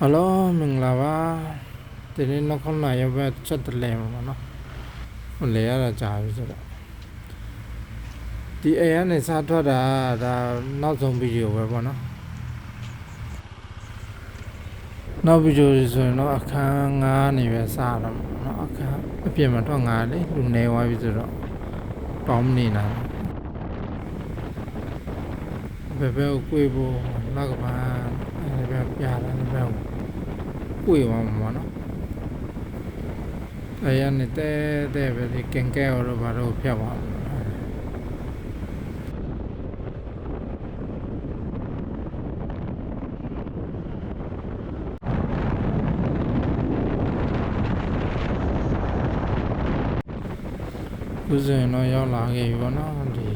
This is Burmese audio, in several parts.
ဟယ်လိုမင်္ဂလာပါဒီနေ့နောက်ခုနရက်ပဲချက်တလဲမှာနော်ဟိုလေရတာကြာပြီဆိုတော့ဒီအေကနေစားထွက်တာဒါနောက်ဆုံးဗီဒီယိုပဲပေါ့နော်နောက်ဗီဒီယိုဆိုရင်တော့အခန်း9နေပဲစားတော့မှာနော်အခန်းအပြင်မှာတော့9လေလူနေသွားပြီဆိုတော့ပေါင်းမနေနိုင်ဘူးဘယ်ဘက်ကိုကိုွေဖို့နောက်ကပါအဲ့ဒီ ဘက်ပြတာဒီဘက်ကိုကွေသွားမှာပေါ့နော်အဲရနေတဲ့တဲ့ပဲဒီကင်ကဲတော့ဘာလို့ဖြတ်သွားမှာဥစဉ်တော့ရောက်လာခဲ့ပြီပေါ့နော်ဒီ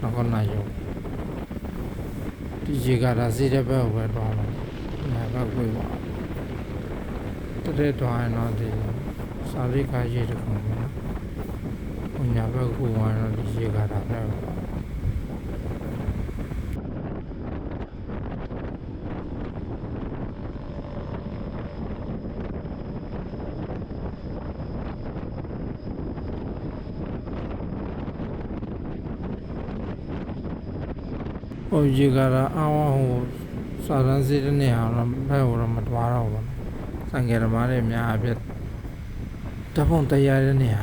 တော့ကနိုင်ရုံ ဒီရေကရာစီတဲ့ဘက်ကိုပဲသွားမှာညာဘက်ကွေသွားတတဲ့တော့ရင်တော့ဒီစာရိကာရေတခုပေါ့နော်။ဟိုညာဘက်ကူဝင်တော့ဒီရေကတာပဲပေါ့။ ဟိုရေကတာအောင်းဟိုစာရန်စီတဲ့နေရာတော့ဘက်ကတော့မတွားတော့ဘူးပေါ့နော်။ဆိုင်ကယ်သမားတွေအများအပြားတဖုံတရားတဲ့နေရာ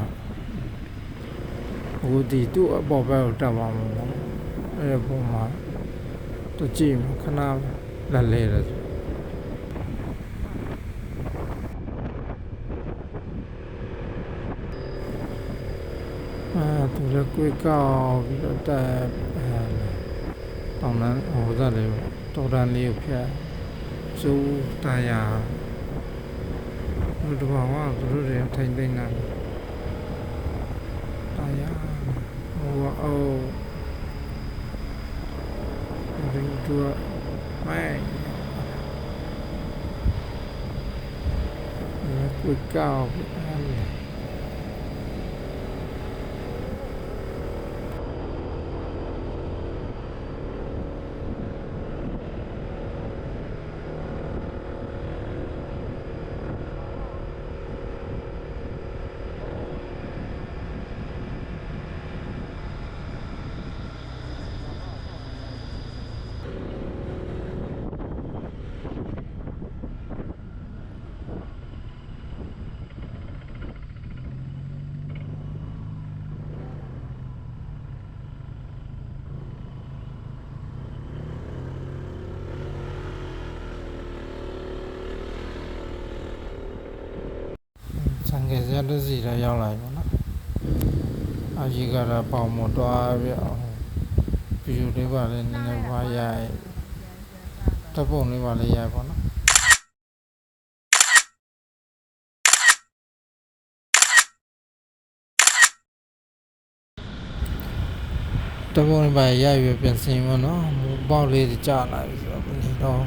ဟိုဒီသူ့အပေါ်ဘက်ကိုတက်သွားမှာပေါ့နော်။အဲ့ဒီပုံမှာသူကြည့်မှာခဏလက်လဲတယ်ဆိုအာသူလည်းကိုယ်ကောက်ပြီးတော့တက်အဲ တောင်းတန်းဟိုစားလေးတော်တန်းလေးကိုဖျက်စူးတာယာဘုဒ္ဓဘာဝသူတို့တွေထိုင်သိနေတာတာယာဟိုကအိုးဒီတူမိုင်းကိုယ်ကောက်ပြီးအဲ့လို ဆန် ကယ်စရတဲ့စီတော့ရောက်လာပြီပေါ့နော်အကြီးကတော့ပေါင်မတွားပြအောင်ဗီဒီယိုလေးပါလေးနည်းနည်းပါရိုက်တပ်ပုံလေးပါလေးရိုက်ပေါ့နော်တပ်ပုံလေးပါရိုက်ပြီးပြန်စင်ပေါ့နော်မူပေါက်လေးကြာလာပြီဆိုတော့ဘယ်နေတော့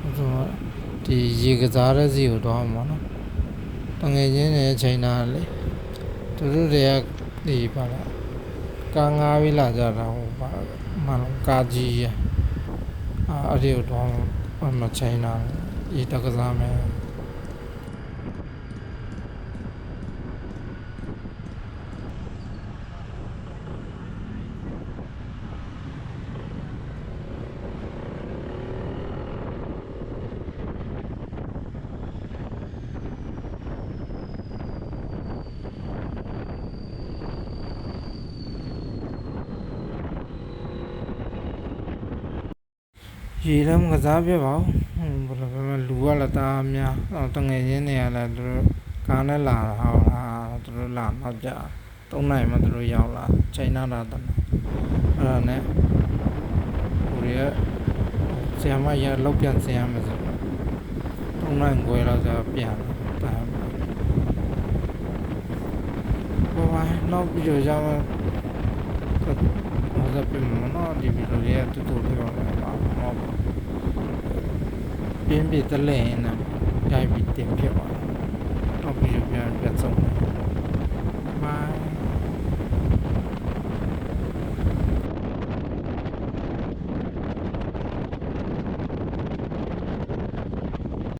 ဟိုဆိုတော့ဒီရေကစားတဲ့စီကိုတော့မှာနော် တငယ်ချင်းတွေချိန်တာလေသူတို့တွေကဒီပါလားကားငားပြီးလာကြတာဟိုပါမန်ကားကြီးရအာအဲ့ဒီတော့မချိန်တာဒီတကစားမယ် ရေလည်းမကစားပြပါဘူးဟိုဘယ်လိုပဲလူကလည်းတအားများအော်တငယ်ချင်းတွေကလည်းသူတို့ကားနဲ့လာတာဟောလားသူတို့လာတော့ကြာ၃နိုင်မှသူတို့ရောက်လာချိန်နာတာတည်းအဲ့ဒါနဲ့ဟိုတွေကဆရာမရလောက်ပြန်ဆရာမယ်ဆိုတော့၃နိုင်ခွဲတော့ကြာပြန်တာဘာဘာနောက်ပြီးတော့ကြာမှဟိုကပြင်မနော်ဒီဗီဒီယိုလေးတူတူလေးပါ ပါမဟုတ်ပြင်းပြတလဲနေကြိုက်ပြီးတင်ဖြစ်သွားတော့ပြီးတော့ပြန်ပြန်ဆုံးတယ်